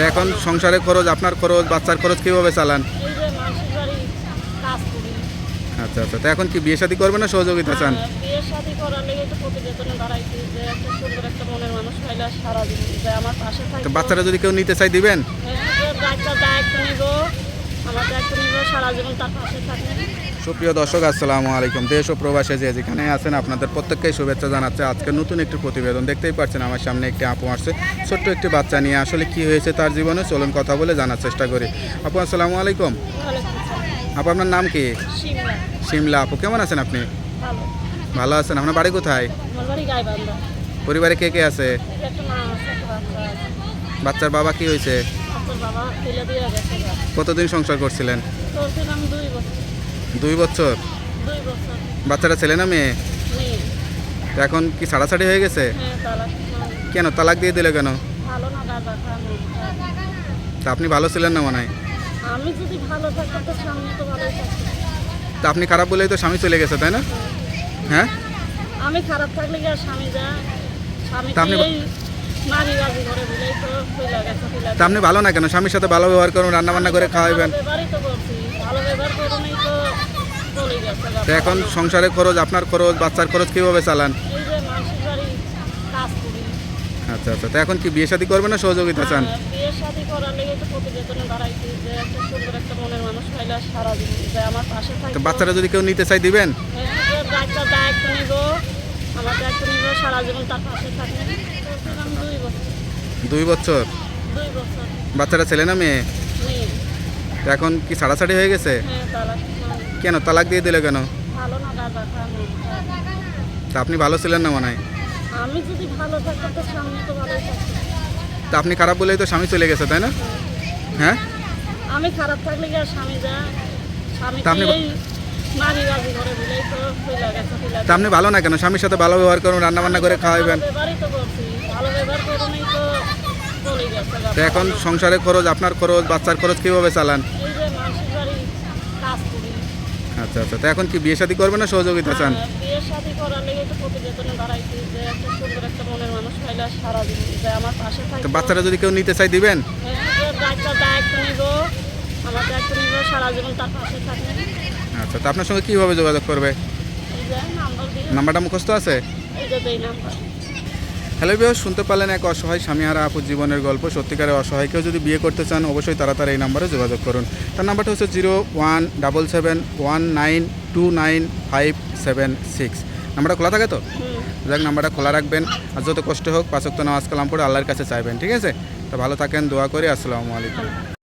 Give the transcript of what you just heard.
তো এখন সংসারে খরচ আপনার খরচ বাচ্চার খরচ কীভাবে চালান? আচ্ছা আচ্ছা। তো এখন কি বিয়ে শাদী করবেন না সহযোগিতা চান? হ্যাঁ, বাচ্চারা যদি কেউ নিতে চাই দিবেন? সুপ্রিয় দর্শক, আসসালামু আলাইকুম। দেশ ও প্রবাসে যে যেখানে আছেন, আপনাদের প্রত্যেককেই শুভেচ্ছা জানাচ্ছে। আজকে নতুন একটি প্রতিবেদন দেখতেই পাচ্ছেন, আমার সামনে একটি আপু আসছে। ছোট্ট একটি বাচ্চা নিয়ে আসলে কি হয়েছে তার জীবনে, চলুন কথা বলে জানার চেষ্টা করি। আপু, আসসালামু আলাইকুম। আপু, আপনার নাম কি? শিমলা। আপু, কেমন আছেন আপনি? ভালো আছেন। আপনার বাড়ি কোথায়? পরিবারে কে কে আছে? বাচ্চার বাবা কি হয়েছে? কতদিন সংসার করছিলেন? দুই বছর। বাচ্চাটা ছেলে না মেয়ে? এখন কি ছাড়াছাড়ি হয়ে গেছে? হ্যাঁ কেন তালাক দিয়ে দিলে কেন? তা আপনি ভালো ছিলেন না মনে হয়? তো আপনি খারাপ বলেই তো স্বামী চলে গেছে তাই না? হ্যাঁ? আমি খারাপ থাকলে কি আর স্বামী যায়? স্বামী নারী ফেলে তা আপনি ভালো না কেন? স্বামীর সাথে ভালো ব্যবহার করুন রান্নাবান্না করে খাওয়াবেন তো এখন সংসারে খরচ আপনার খরচ বাচ্চার খরচ কীভাবে চালান? আচ্ছা আচ্ছা। তো এখন কি বিয়ে শাদী করবেন না সহযোগিতা চান? হ্যাঁ, তো বাচ্চারা যদি কেউ নিতে চাই দিবেন? হ্যাঁ, দুই বছর? বাচ্চাটা ছেলে না মেয়ে? এখন কি ছাড়াছাড়ি হয়ে গেছে? হ্যাঁ কেন তালাক দিয়ে দিলে কেন? তা আপনি ভালো ছিলেন না মনে হয়? তো আপনি খারাপ বলেই তো স্বামী চলে গেছে তাই না? হ্যাঁ? আমি খারাপ থাকলে কি আর স্বামী যায়? স্বামী তা আপনি ভালো না কেন? স্বামীর সাথে ভালো ব্যবহার করুন রান্না বান্না করে খাওয়াবেন ভালো ব্যবহারই তো করছি ভালো ব্যবহার করুনই তো চলে গেছে গা। তো এখন সংসারে খরচ আপনার খরচ বাচ্চার খরচ কীভাবে চালান? আচ্ছা আচ্ছা। তো এখন কি বিয়ে শাদী করবেন না সহযোগিতা চান? হ্যাঁ, বাচ্চারা যদি কেউ নিতে চাই দিবেন? হ্যাঁ, আচ্ছা তো আপনার সঙ্গে কীভাবে যোগাযোগ করবে? নাম্বারটা মুখস্থ আছে এই যে দেই নাম্বার হ্যালো বিহ শুনতে পারলেন এক অসহায় স্বামীহারা আপুর জীবনের গল্প। সত্যিকারের অসহায় কেউ যদি বিয়ে করতে চান অবশ্যই তারা তার এই নাম্বারে যোগাযোগ করুন। তার নাম্বারটা হচ্ছে zero one double seven one nine two nine five seven six. নাম্বারটা খোলা থাকে তো? যাক নাম্বারটা খোলা রাখবেন। আর যত কষ্ট হোক পাঁচক্ত নামাজ কালাম পড়ে আল্লাহর কাছে চাইবেন ঠিক আছে? তো ভালো থাকেন দোয়া করি আসসালামু আলাইকুম।